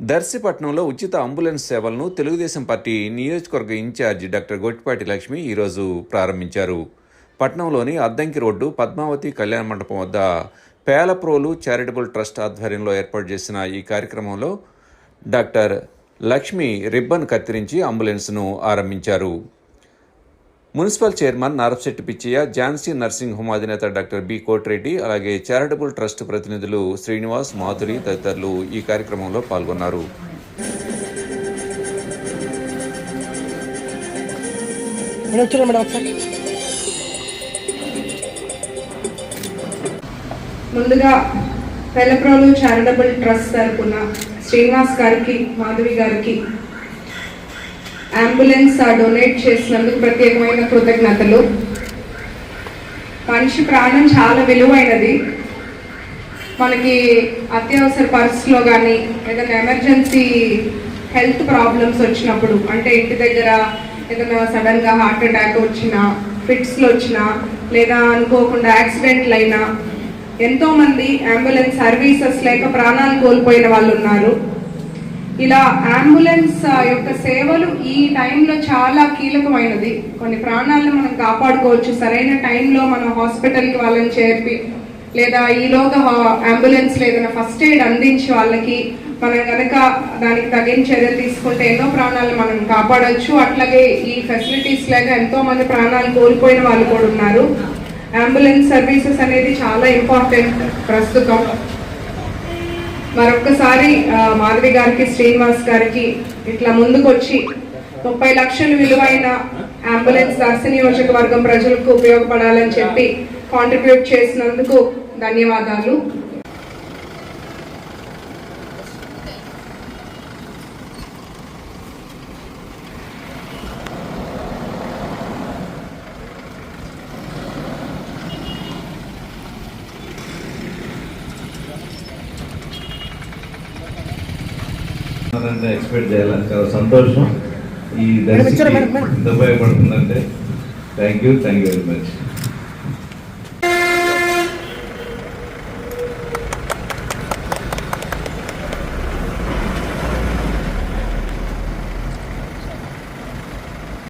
దర్శిపట్నంలో ఉచిత అంబులెన్స్ సేవలను తెలుగుదేశం పార్టీ నియోజకవర్గ in charge doctor Gottipati Lakshmi ఈరోజు ప్రారంభించారు. పట్నంలోని అద్దంకి రోడ్డు పద్మావతి కళ్యాణ మండపం వద్ద పేలప్రోలు చారిటబుల్ ట్రస్ట్ ఆధ్వర్యంలో ఏర్పాటు చేసిన ఈ కార్యక్రమంలో డాక్టర్ లక్ష్మి రిబ్బన్ కత్తిరించి అంబులెన్స్ను ఆరంభించారు. Municipal chairman Narapasetti Pichaiah Jhansi nursing home అధినేత డాక్టర్ బి కోటిరెడ్డి అలాగే చారిటబుల్ ట్రస్ట్ ప్రతినిధులు శ్రీనివాస్ మాధురి తదితరులు ఈ కార్యక్రమంలో పాల్గొన్నారు. ముందుగా పెలప్రోలు చారిటబుల్ ట్రస్ట్ తరపున శ్రీనివాస్ గారికి మాధవి గారికి అంబులెన్స్ డొనేట్ చేసినందుకు ప్రత్యేకమైన కృతజ్ఞతలు. మనిషి ప్రాణం చాలా విలువైనది. మనకి అత్యవసర పరిస్థితిలో కానీ ఏదైనా ఎమర్జెన్సీ హెల్త్ ప్రాబ్లమ్స్ వచ్చినప్పుడు అంటే ఇంటి దగ్గర ఏదైనా సడన్గా హార్ట్ అటాక్ వచ్చినా ఫిట్స్లో వచ్చినా లేదా అనుకోకుండా యాక్సిడెంట్లు అయినా ఎంతోమంది అంబులెన్స్ సర్వీసెస్ లేక ప్రాణాలు కోల్పోయిన వాళ్ళు ఉన్నారు. ఇలా అంబులెన్స్ యొక్క సేవలు ఈ టైంలో చాలా కీలకమైనది. కొన్ని ప్రాణాలను మనం కాపాడుకోవచ్చు. సరైన టైంలో మనం హాస్పిటల్కి వాళ్ళని చేర్పి లేదా ఈలోగా అంబులెన్స్ ఏదైనా ఫస్ట్ ఎయిడ్ అందించి వాళ్ళకి మనం కనుక దానికి తగిన చర్యలు తీసుకుంటే ఎన్నో ప్రాణాలు మనం కాపాడవచ్చు అట్లాగే ఈ ఫెసిలిటీస్ లేక ఎంతో మంది ప్రాణాలు కోల్పోయిన వాళ్ళు కూడా ఉన్నారు. అంబులెన్స్ సర్వీసెస్ అనేది చాలా ఇంపార్టెంట్ ప్రస్తుతం. మరొక్కసారి మాధవి గారికి శ్రీనివాస్ గారికి ఇట్లా ముందుకొచ్చి ముప్పై లక్షలు విలువైన అంబులెన్స్ దర్శి నియోజకవర్గం ప్రజలకు ఉపయోగపడాలని చెప్పి కాంట్రిబ్యూట్ చేసినందుకు ధన్యవాదాలు. అంటే ఎక్స్పెక్ట్ చేయాలి చాలా సంతోషం ఈ దర్శకి. ఇంత ఉపయోగపడుతుందంటే thank you thank you very much